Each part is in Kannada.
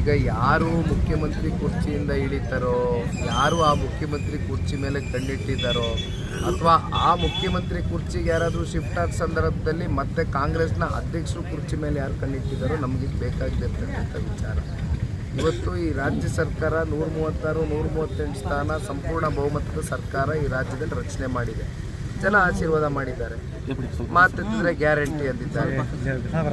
ಈಗ ಯಾರು ಮುಖ್ಯಮಂತ್ರಿ ಕುರ್ಚಿಯಿಂದ ಇಳಿತಾರೋ, ಯಾರು ಆ ಮುಖ್ಯಮಂತ್ರಿ ಕುರ್ಚಿ ಮೇಲೆ ಕಣ್ಣಿಟ್ಟಿದ್ದಾರೋ, ಅಥವಾ ಆ ಮುಖ್ಯಮಂತ್ರಿ ಕುರ್ಚಿಗೆ ಯಾರಾದರೂ ಶಿಫ್ಟ್ ಆದ ಸಂದರ್ಭದಲ್ಲಿ ಮತ್ತೆ ಕಾಂಗ್ರೆಸ್ನ ಅಧ್ಯಕ್ಷರು ಕುರ್ಚಿ ಮೇಲೆ ಯಾರು ಕಣ್ಣಿಟ್ಟಿದ್ದಾರೋ ನಮಗೆ ಬೇಕಾಗಿರ್ತಕ್ಕಂಥ ವಿಚಾರ. ಇವತ್ತು ಈ ರಾಜ್ಯ ಸರ್ಕಾರ ನೂರ ಮೂವತ್ತಾರು ನೂರ ಮೂವತ್ತೆಂಟು ಸ್ಥಾನ ಸಂಪೂರ್ಣ ಬಹುಮತದ ಸರ್ಕಾರ ಈ ರಾಜ್ಯದಲ್ಲಿ ರಚನೆ ಮಾಡಿದೆ. ಜನ ಆಶೀರ್ವಾದ ಮಾಡಿದ್ದಾರೆ. ಮಾತಿದ್ರೆ ಗ್ಯಾರಂಟಿ ಅಂದಿದ್ದಾರೆ.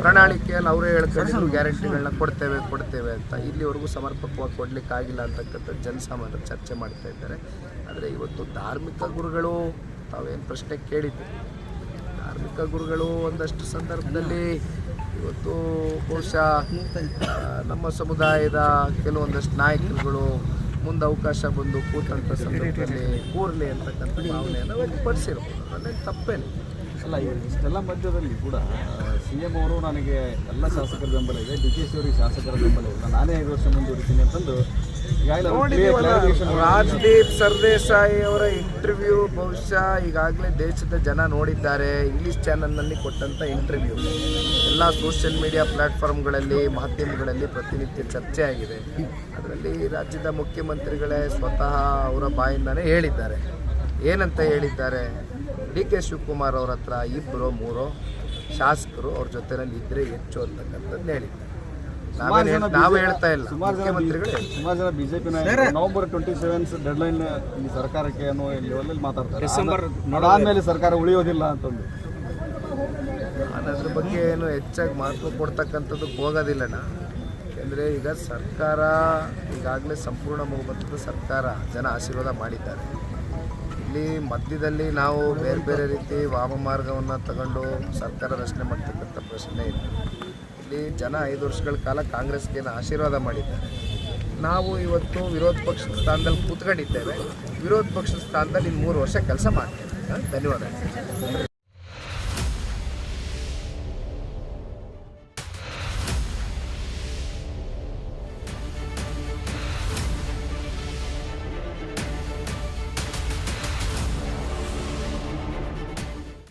ಪ್ರಣಾಳಿಕೆಯಲ್ಲಿ ಅವರೇ ಹೇಳ್ಕೊಂಡು ಗ್ಯಾರಂಟಿಗಳನ್ನ ಕೊಡ್ತೇವೆ ಕೊಡ್ತೇವೆ ಅಂತ. ಇಲ್ಲಿವರೆಗೂ ಸಮರ್ಪಕವಾಗಿ ಕೊಡ್ಲಿಕ್ಕೆ ಆಗಿಲ್ಲ ಅಂತಕ್ಕಂಥ ಜನಸಾಮಾನ್ಯರು ಚರ್ಚೆ ಮಾಡ್ತಾ ಇದ್ದಾರೆ. ಆದರೆ ಇವತ್ತು ಧಾರ್ಮಿಕ ಗುರುಗಳು, ತಾವೇನು ಪ್ರಶ್ನೆ ಕೇಳಿದ್ದೆ ಧಾರ್ಮಿಕ ಗುರುಗಳು ಒಂದಷ್ಟು ಸಂದರ್ಭದಲ್ಲಿ ಇವತ್ತು ಬಹುಶಃ ನಮ್ಮ ಸಮುದಾಯದ ಕೆಲವೊಂದಷ್ಟು ನಾಯಕರುಗಳು ಮುಂದೆ ಅವಕಾಶ ಬಂದು ಕೂತಂಥ ಸಂದರ್ಭದಲ್ಲಿ ಕೂರಲಿ ಅಂತಕ್ಕಂಥ ಭಾವನೆಯನ್ನು ವ್ಯಕ್ತಪಡಿಸಿರ್ಬೋದು. ಅದರಲ್ಲಿ ತಪ್ಪೇನು ಅಲ್ಲ ಇಷ್ಟೆಲ್ಲ ಮಧ್ಯದಲ್ಲಿ ಕೂಡ ಸಿ ಎಂ ಅವರು ನನಗೆ ಎಲ್ಲ ಶಾಸಕರ ಬೆಂಬಲ ಇದೆ. ಡಿ ಕೆ ಸಿ ಅವರಿಗೆ ಶಾಸಕರ ಬೆಂಬಲ ಇಲ್ಲ ನಾನೇ ಐದು ವರ್ಷ ಮುಂದುವರಿತೀನಿ ಅಂತಂದು ರಾಜ್ದೀಪ್ ಸರ್ದೇಸಾಯಿ ಅವರ ಇಂಟರ್ವ್ಯೂ ಬಹುಶಃ ಈಗಾಗಲೇ ದೇಶದ ಜನ ನೋಡಿದ್ದಾರೆ. ಇಂಗ್ಲಿಷ್ ಚಾನಲ್ನಲ್ಲಿ ಕೊಟ್ಟಂಥ ಇಂಟರ್ವ್ಯೂ ಎಲ್ಲ ಸೋಷಿಯಲ್ ಮೀಡಿಯಾ ಪ್ಲಾಟ್ಫಾರ್ಮ್ಗಳಲ್ಲಿ ಮಾಧ್ಯಮಗಳಲ್ಲಿ ಪ್ರತಿನಿತ್ಯ ಚರ್ಚೆ ಆಗಿದೆ. ಅದರಲ್ಲಿ ರಾಜ್ಯದ ಮುಖ್ಯಮಂತ್ರಿಗಳೇ ಸ್ವತಃ ಅವರ ಬಾಯಿಂದನೇ ಹೇಳಿದ್ದಾರೆ. ಏನಂತ ಹೇಳಿದ್ದಾರೆ? ಡಿ ಕೆ ಶಿವಕುಮಾರ್ ಅವ್ರ ಹತ್ರ ಇಬ್ಬರು ಮೂರು ಶಾಸಕರು ಅವ್ರ ಜೊತೆನಲ್ಲಿ ಇದ್ರೆ ಹೆಚ್ಚು ಅಂತಕ್ಕಂಥದ್ದು ಹೇಳಿದ್ದಾರೆ. ನಾವೇನು ನಾವು ಹೇಳ್ತಾ ಇಲ್ಲ. ಸುಮಾರು ಜನ ಮುಖ್ಯಮಂತ್ರಿಗಳು. ಸುಮಾರು ಜನ ಬಿಜೆಪಿ ನಾಯಕರು November twenty sevens deadline ಈ ಸರ್ಕಾರಕ್ಕೆ ಅನ್ನೋ ಲೆವೆಲ್ ಮಾತಾಡ್ತಾರೆ. ಡಿಸೆಂಬರ್ ಅದಾದ್ಮೇಲೆ ಸರ್ಕಾರ ಉಳಿಯೋದಿಲ್ಲ ಅಂತಂದು. ನಾನು ಅದ್ರ ಬಗ್ಗೆ ಏನು ಹೆಚ್ಚಾಗಿ ಮಹತ್ವ ಕೊಡ್ತಕ್ಕಂಥದ್ದಕ್ಕೆ ಹೋಗೋದಿಲ್ಲಣ್ಣ ಯಾಕೆಂದರೆ ಈಗ ಸರ್ಕಾರ ಈಗಾಗಲೇ ಸಂಪೂರ್ಣ ಬಹುಮತದ ಸರ್ಕಾರ ಜನ ಆಶೀರ್ವಾದ ಮಾಡಿದ್ದಾರೆ. ಇಲ್ಲಿ ಮಧ್ಯದಲ್ಲಿ ನಾವು ಬೇರೆ ಬೇರೆ ರೀತಿ ವಾಮಮಾರ್ಗವನ್ನು ತಗೊಂಡು ಸರ್ಕಾರ ರಚನೆ ಮಾಡ್ತಕ್ಕಂಥ ಪ್ರಶ್ನೆ ಇದೆ. ಇಲ್ಲಿ ಜನ ಐದು ವರ್ಷಗಳ ಕಾಲ ಕಾಂಗ್ರೆಸ್ಗೆ ಆಶೀರ್ವಾದ ಮಾಡಿದ್ದಾರೆ? ನಾವು ಇವತ್ತು ವಿರೋಧ ಪಕ್ಷದ ಸ್ಥಾನದಲ್ಲಿ ಕೂತ್ಕೊಂಡಿದ್ದೇವೆ. ವಿರೋಧ ಪಕ್ಷದ ಸ್ಥಾನದಲ್ಲಿ ಇನ್ನು ಮೂರು ವರ್ಷ ಕೆಲಸ ಮಾಡ್ತೇವೆ. ಧನ್ಯವಾದ